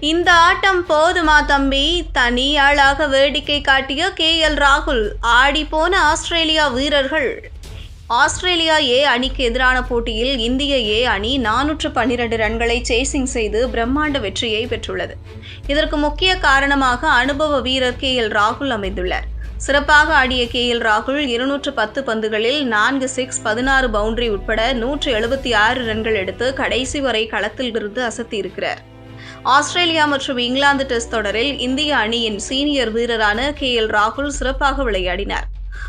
இந்த ஆட்டம் போதுமா தம்பி? தனி ஆளாக வேடிக்கை காட்டிய கே. எல். ராகுல் ஆடிப்போன ஆஸ்திரேலியா வீரர்கள். ஆஸ்திரேலியா ஏ அணிக்கு எதிரான போட்டியில் இந்திய ஏ அணி நானூற்று பன்னிரண்டு ரன்களை சேசிங் செய்து பிரம்மாண்ட வெற்றியை பெற்றுள்ளது. இதற்கு முக்கிய காரணமாக அனுபவ வீரர் கே. எல். ராகுல் அமைந்துள்ளார். சிறப்பாக ஆடிய கே. எல். ராகுல் இருநூற்று பத்து பந்துகளில் நான்கு சிக்ஸ் பதினாறு பவுண்டரி உட்பட நூற்று எழுபத்தி ஆறு ரன்கள் எடுத்து கடைசி வரை களத்தில் இருந்து அசத்தியிருக்கிறார். ஆஸ்திரேலியா மற்றும் இங்கிலாந்து டெஸ்ட் தொடரில் இந்திய அணியின் சீனியர் வீரரான கே எல் ராகுல் சிறப்பாக விளையாடினார்.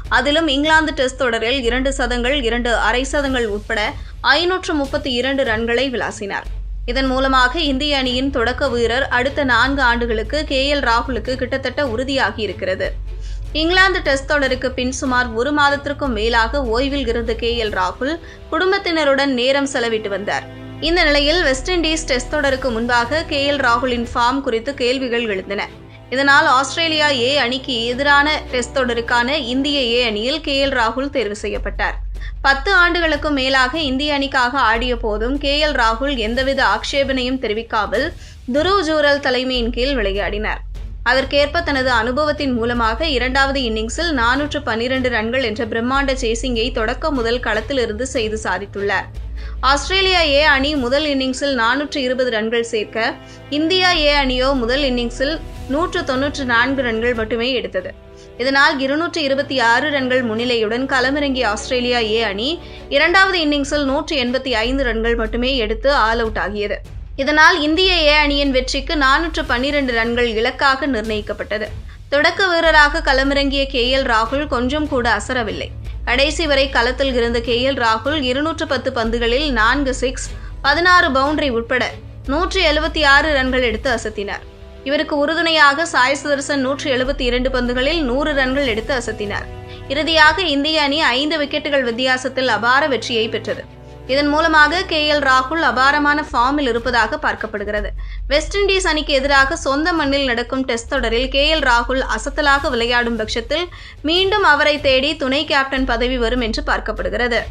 அதிலும் இங்கிலாந்து டெஸ்ட் தொடரில் இரண்டு சதங்கள் இரண்டு அரை சதங்கள் உட்பட ஐநூற்று முப்பத்தி இரண்டு ரன்களை விளாசினார். இதன் மூலமாக இந்திய அணியின் தொடக்க வீரர் அடுத்த நான்கு ஆண்டுகளுக்கு கே எல் ராகுலுக்கு கிட்டத்தட்ட உறுதியாகி இருக்கிறது. இங்கிலாந்து டெஸ்ட் தொடருக்கு பின் சுமார் ஒரு மாதத்திற்கும் மேலாக ஓய்வில் இருந்த கே எல் ராகுல் குடும்பத்தினருடன் நேரம் செலவிட்டு வந்தார். இந்த நிலையில் வெஸ்ட் இண்டீஸ் டெஸ்ட் தொடருக்கு முன்பாக கே எல் ராகுலின் ஃபார்ம் குறித்து கேள்விகள் எழுந்தன. இதனால் ஆஸ்திரேலியா ஏ அணிக்கு எதிரான டெஸ்ட் தொடருக்கான இந்திய ஏ அணியில் கே எல் ராகுல் தேர்வு செய்யப்பட்டார். பத்து ஆண்டுகளுக்கும் மேலாக இந்திய அணிக்காக ஆடிய போதும் கே எல் ராகுல் எந்தவித ஆக்ஷேபனையும் தெரிவிக்காமல் துருவ் ஜூரல் தலைமையின் கீழ் விளையாடினார். அதற்கேற்ப தனது அனுபவத்தின் மூலமாக இரண்டாவது இன்னிங்ஸில் நானூற்று பன்னிரண்டு ரன்கள் என்ற பிரம்மாண்ட சேசிங்கை தொடக்க முதல் களத்திலிருந்து செய்து சாதித்துள்ளார். ஆஸ்திரேலியா ஏ அணி முதல் இன்னிங்ஸில் நானூற்று இருபது ரன்கள் சேர்க்க இந்தியா ஏ அணியோ முதல் இன்னிங்ஸில் நூற்று தொன்னூற்று நான்கு ரன்கள் மட்டுமே எடுத்தது. இதனால் இருநூற்று இருபத்தி ஆறு ரன்கள் முன்னிலையுடன் களமிறங்கிய ஆஸ்திரேலியா ஏ அணி இரண்டாவது இன்னிங்ஸில் நூற்று எண்பத்தி ஐந்து ரன்கள் மட்டுமே எடுத்து ஆல் அவுட் ஆகியது. இதனால் இந்திய ஏ அணியின் வெற்றிக்கு நானூற்று பன்னிரண்டு ரன்கள் இலக்காக நிர்ணயிக்கப்பட்டது. தொடக்க வீரராக களமிறங்கிய கே எல் ராகுல் கொஞ்சம் கூட அசரவில்லை. கடைசி வரை களத்தில் இருந்த கே எல் ராகுல் இருநூற்று பத்து பந்துகளில் நான்கு சிக்ஸ் பதினாறு பவுண்டரி உட்பட நூற்றி எழுபத்தி ஆறு ரன்கள் எடுத்து அசத்தினார். இவருக்கு உறுதுணையாக சாய் சுதர்சன் நூற்றி எழுபத்தி இரண்டு பந்துகளில் நூறு ரன்கள் எடுத்து அசத்தினார். இறுதியாக இந்திய அணி ஐந்து விக்கெட்டுகள் வித்தியாசத்தில் அபார வெற்றியை பெற்றது. இதன் மூலமாக கே எல் ராகுல் அபாரமான ஃபார்மில் இருப்பதாக பார்க்கப்படுகிறது. வெஸ்ட் இண்டீஸ் அணிக்கு எதிராக சொந்த மண்ணில் நடக்கும் டெஸ்ட் தொடரில் கே எல் ராகுல் அசத்தலாக விளையாடும் பட்சத்தில் மீண்டும் அவரை தேடி துணை கேப்டன் பதவி வரும் என்று பார்க்கப்படுகிறது.